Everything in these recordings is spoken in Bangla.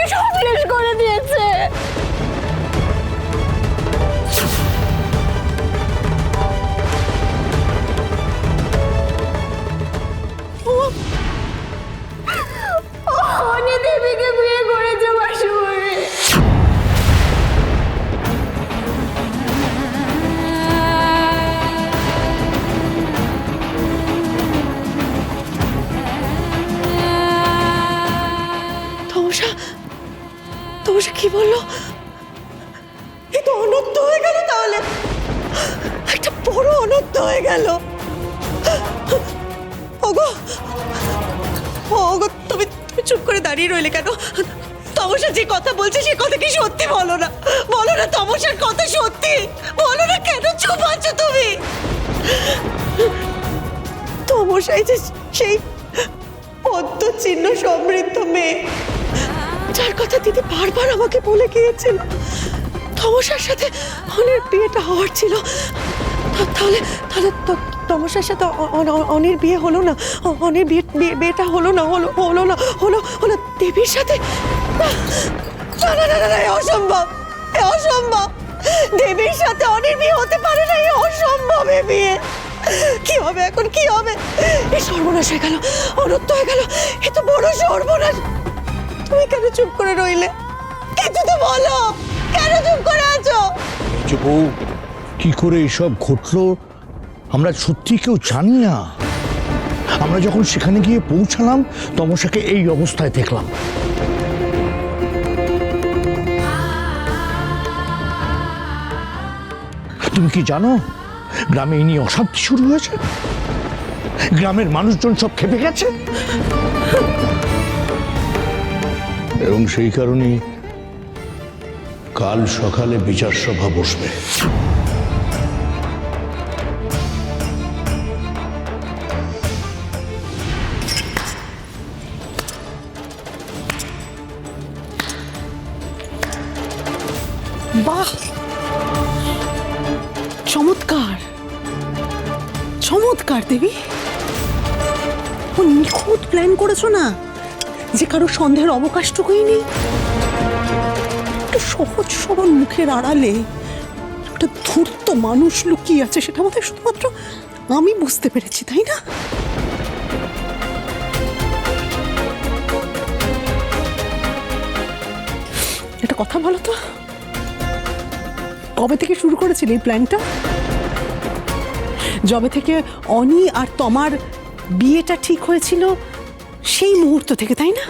আমাকে সব শেষ করে দিয়েছে। অনি তমসা কি বলল? এ তো অনর্থ হয়ে গেল তাহলে। একটা বড় অনর্থ হয়ে গেল। ওগো ওগো, তুমি তুমি চুপ করে দাঁড়িয়ে রইলে কেন? তমসা যে কথা বলছে, সে কথা কি সত্যি বলো না? বলো না তমসার কথা সত্যি? বলো না কেন চুপ আছো তুমি? তমসাই যে সেই পদ্ম চিহ্ন সমৃদ্ধ মেয়ে। যার কথা দিদি বারবার আমাকে বলে গিয়েছিল, তমসার সাথে অনির বিয়েটা হওয়ার ছিল। তাহলে তাহলে তমসার সাথে অনির বিয়ে হলো না? অনির বিয়ে বিয়ে- বিয়েটা হলো না? হলো হলো না? হলো হলো দেবীর সাথে? না না না না অসম্ভব। অসম্ভব। দেবীর সাথে অনির বিয়ে হতে পারে না এই অসম্ভব বিয়ে। কি হবে এখন? কি হবে? এ সর্বনাশ হয়ে গেল, অনর্থ হয়ে গেল। এ তো বড় সর্বনাশ। কেন চুপ করে রইলে? কিছু তো বলো, কেন চুপ করে আছো? যে বউ, কি করে এসব ঘটলো? আমরা সত্যি কেউ জানি না। আমরা যখন সেখানে গিয়ে পৌঁছালাম, তমসাকে এই অবস্থায় দেখলাম। তুমি কি জানো, গ্রামে এই নিয়ে অশান্তি শুরু হয়েছে? গ্রামের মানুষজন সব খেপে গেছে? এবং সেই কারণেই কাল সকালে বিচার সভা বসবে। বাহ! চমৎকার! চমৎকার, দেবী! ও নিখুঁত প্ল্যান করেছ না? যে কারও সন্দেহের অবকাশটুকুই নেই। একটা সহজ সরল মুখের আড়ালে একটা ধূর্ত মানুষ লুকিয়ে আছে, সেটা আমাদের শুধুমাত্র আমি বুঝতে পেরেছি, তাই না? একটা কথা বলো তো, কবে থেকে শুরু করেছিলে এই প্ল্যানটা? যবে থেকে অনি আর তোমার বিয়েটা ঠিক হয়েছিল সেই মুহূর্ত থেকে তাই না?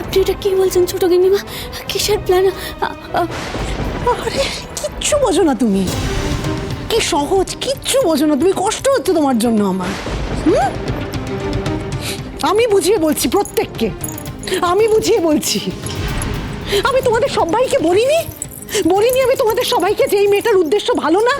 আপনি এটা কি বলছেন ছোট গিন্নিমা? কিসের প্ল্যান আরে কিচ্ছু বোঝো না তুমি। কি সহজ কিচ্ছু বোঝো না। তুমি কষ্ট হচ্ছে তোমার জন্য আমার? আমি বুঝিয়ে বলছি প্রত্যেককে। আমি বুঝিয়ে বলছি। আমি তোমাদের সবাইকে বলিনি? বলিনি আমি তোমাদের সবাইকে যে এই মেয়েটার উদ্দেশ্য ভালো না?